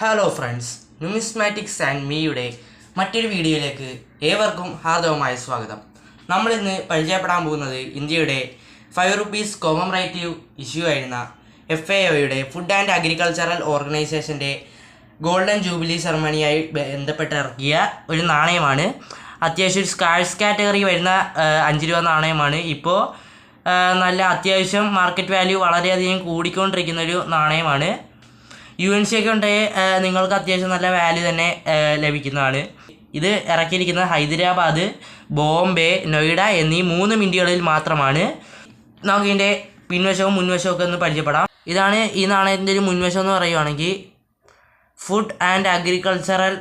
Hello friends numismatics and മീയുടെ മറ്റൊരു വീഡിയോയിലേക്ക് ഏവർക്കും ഹാർദവമായ സ്വാഗതം. നമ്മളിന്ന് പരിചയപ്പെടാൻ പോകുന്നത് ഇന്ത്യയുടെ ഫൈവ് റുപ്പീസ് കോമറേറ്റീവ് ഇഷ്യൂ ആയിരുന്ന എഫ് എ ഒയുടെ ഫുഡ് ആൻഡ് അഗ്രികൾച്ചറൽ ഓർഗനൈസേഷന്റെ ഗോൾഡൻ ജൂബിലി സെറമണിയായി ബന്ധപ്പെട്ട് ഇറക്കിയ ഒരു നാണയമാണ്. അത്യാവശ്യം ഒരു സ്കാഴ്സ് കാറ്റഗറി വരുന്ന അഞ്ച് രൂപ നാണയമാണ്. ഇപ്പോൾ നല്ല അത്യാവശ്യം മാർക്കറ്റ് വാല്യൂ വളരെയധികം കൂടിക്കൊണ്ടിരിക്കുന്ന ഒരു നാണയമാണ്. യു എൻ സി ഒക്കെ ഉണ്ടെങ്കിൽ നിങ്ങൾക്ക് അത്യാവശ്യം നല്ല വാല്യൂ തന്നെ ലഭിക്കുന്നതാണ്. ഇത് ഇറക്കിയിരിക്കുന്നത് ഹൈദരാബാദ് ബോംബെ നോയിഡ എന്നീ മൂന്ന് മിന്റുകളിൽ മാത്രമാണ്. നമുക്ക് ഇതിന്റെ പിൻവശവും മുൻവശവും ഒക്കെ ഒന്ന് പരിചയപ്പെടാം. ഇതാണ് ഈ നാണയത്തിന്റെ ഒരു മുൻവശം എന്ന് പറയുവാണെങ്കിൽ ഫുഡ് ആൻഡ് അഗ്രികൾച്ചറൽ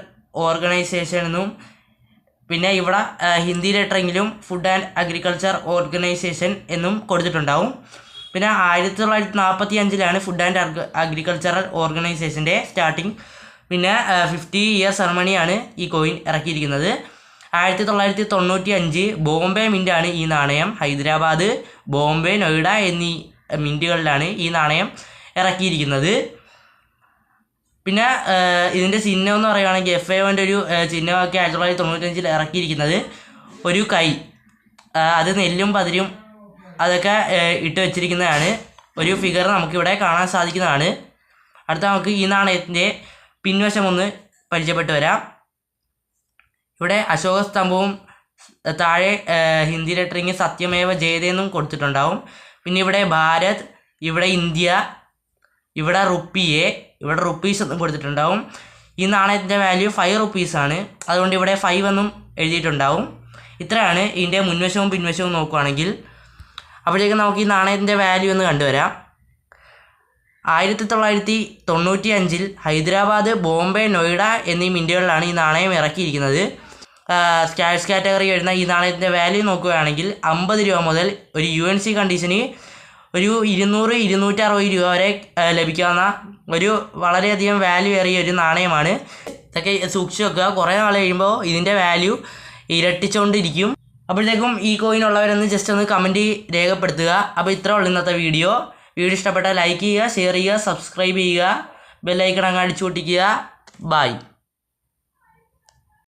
ഓർഗനൈസേഷൻ എന്നും പിന്നെ ഇവിടെ ഹിന്ദി ലെറ്ററെങ്കിലും ഫുഡ് ആൻഡ് അഗ്രികൾച്ചർ ഓർഗനൈസേഷൻ എന്നും കൊടുത്തിട്ടുണ്ടാവും. പിന്നെ ആയിരത്തി തൊള്ളായിരത്തി നാൽപ്പത്തി അഞ്ചിലാണ് ഫുഡ് ആൻഡ് അഗ്രികൾച്ചറൽ ഓർഗനൈസേഷന്റെ സ്റ്റാർട്ടിങ് പിന്നെ ഫിഫ്റ്റി ഇയർ സെറമണിയാണ് ഈ കോയിൻ ഇറക്കിയിരിക്കുന്നത്. ആയിരത്തി തൊള്ളായിരത്തി തൊണ്ണൂറ്റി അഞ്ച് ബോംബെ മിന്റാണ് ഈ നാണയം. ഹൈദരാബാദ് ബോംബെ നോയിഡ എന്നീ മിന്റുകളിലാണ് ഈ നാണയം ഇറക്കിയിരിക്കുന്നത്. പിന്നെ ഇതിന്റെ ചിഹ്നം എന്ന് പറയുകയാണെങ്കിൽ എഫ് എ ഒരു ഏഹ്, ചിഹ്നമൊക്കെ ആയിരത്തി തൊള്ളായിരത്തി തൊണ്ണൂറ്റഞ്ചിൽ ഇറക്കിയിരിക്കുന്നത് ഒരു കൈ. അത് നെല്ലും പതിരും അതൊക്കെ ഇട്ട് വെച്ചിരിക്കുന്നതാണ്. ഒരു ഫിഗർ നമുക്കിവിടെ കാണാൻ സാധിക്കുന്നതാണ്. അടുത്ത നമുക്ക് ഈ നാണയത്തിന്റെ പിൻവശം ഒന്ന് പരിചയപ്പെട്ട് വരാം. ഇവിടെ അശോക സ്തംഭവും താഴെ ഹിന്ദി ലെറ്ററിങ് സത്യമേവ ജയതെന്നും കൊടുത്തിട്ടുണ്ടാവും. പിന്നെ ഇവിടെ ഭാരത് ഇവിടെ ഇന്ത്യ ഇവിടെ റുപ്പിയെ ഇവിടെ റുപ്പീസ് എന്നും കൊടുത്തിട്ടുണ്ടാവും. ഈ നാണയത്തിന്റെ വാല്യൂ ഫൈവ് റുപ്പീസാണ് അതുകൊണ്ട് ഇവിടെ ഫൈവ് എന്നും എഴുതിയിട്ടുണ്ടാവും. ഇത്രയാണ് ഇതിന്റെ മുൻവശവും പിൻവശവും നോക്കുകയാണെങ്കിൽ അപ്പോഴേക്കും നമുക്ക് ഈ നാണയത്തിന്റെ വാല്യൂ ഒന്ന് കണ്ടുവരാം. ആയിരത്തി തൊള്ളായിരത്തി തൊണ്ണൂറ്റി അഞ്ചിൽ ഹൈദരാബാദ് ബോംബെ നോയിഡ എന്നീ മിന്റുകളിലാണ് ഈ നാണയം ഇറക്കിയിരിക്കുന്നത്. സ്റ്റാഴ്സ് കാറ്റഗറി വരുന്ന ഈ നാണയത്തിന്റെ വാല്യൂ നോക്കുകയാണെങ്കിൽ അമ്പത് രൂപ മുതൽ ഒരു യു എൻ സി കണ്ടീഷന് ഒരു ഇരുന്നൂറ് ഇരുന്നൂറ്ററുപത് രൂപ വരെ ലഭിക്കാവുന്ന ഒരു വളരെയധികം വാല്യൂ ഏറിയ ഒരു നാണയമാണ്. ഇതൊക്കെ സൂക്ഷിച്ച് വെക്കുക. കുറേ നാൾ കഴിയുമ്പോൾ ഇതിന്റെ വാല്യൂ ഇരട്ടിച്ചുകൊണ്ടിരിക്കും അപ്പോഴത്തേക്കും ഈ കോയിൻ ഉള്ളവരൊന്ന് ജസ്റ്റ് ഒന്ന് കമന്റ് രേഖപ്പെടുത്തുക. അപ്പോൾ ഇത്ര ഉള്ളു ഇന്നത്തെ വീഡിയോ വീഡിയോ ഇഷ്ടപ്പെട്ടാൽ ലൈക്ക് ചെയ്യുക ഷെയർ ചെയ്യുക സബ്സ്ക്രൈബ് ചെയ്യുക. ബെല്ലൈക്കൺ അങ്ങ് അടിച്ചു പൊട്ടിക്കുക ബൈ